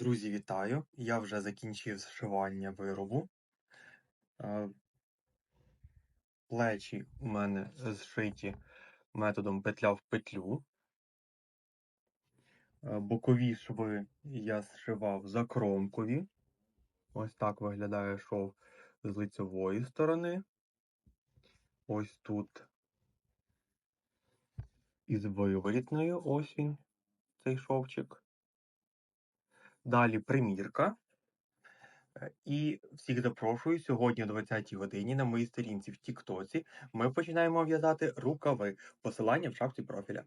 Друзі, вітаю! Я вже закінчив зшивання виробу. Е, Плечі у мене зшиті методом петля в петлю. Е, Бокові шви я зшивав закромкові. Ось так виглядає шов з лицевої сторони. Ось тут із виворітною ось він, цей шовчик. Далі примірка. Е, І всіх запрошую сьогодні о 20-й годині на моїй сторінці в Тіктоці. Ми починаємо в'язати рукави. Посилання в шапці профіля.